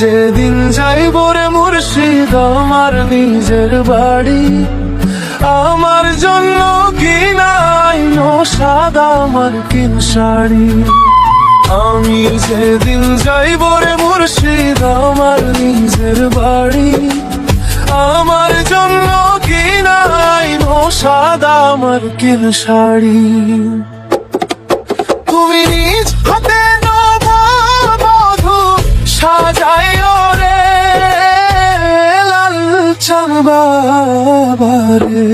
যেদিন যাইব রে মুর্শিদ আমার নিজের বাড়ি। আমার জন্য কি নাই সাদা আমার কিন শাড়ি আমি যেদিন যাইব রে মুর্শিদ আমার নিজের বাড়ি। আমার জন্য কি নাই সাদা আমার কিন শাড়ি চাঁবারে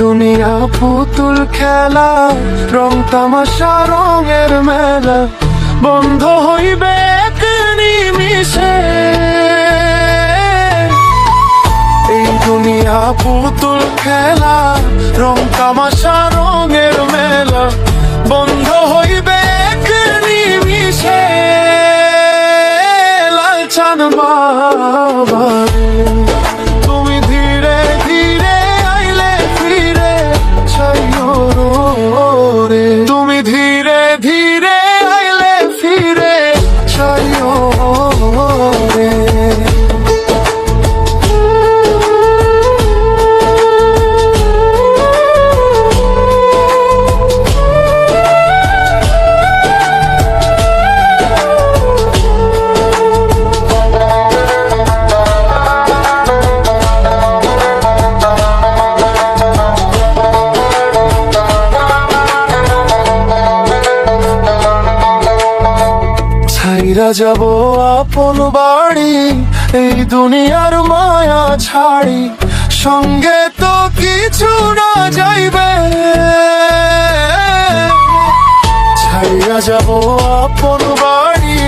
দুনিয়া পুতুল খেলা, রং তামাশা, রঙের মেলা, বন্ধ হইবে নিমিষে এই দুনিয়া পুতুল খেলা, রং তামাশা, রঙের মেলা, বন্ধ হইবে এক নিমিষে লালচান বাবা। ধীরে ধীরে ফিরা যাব আপন বাড়ি, এই দুনিয়ার মায়া ছাড়ি। সঙ্গে তো কিছু না যাইবে। ছাইয়া যাব আপন বাড়ি,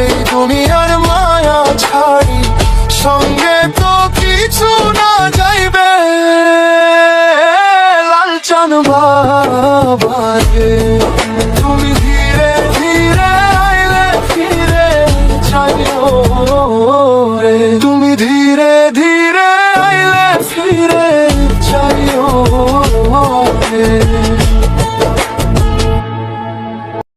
এই দুনিয়ার মায়া ছাড়ি। সঙ্গে তো কিছু না যাইবে। লালচান বাবা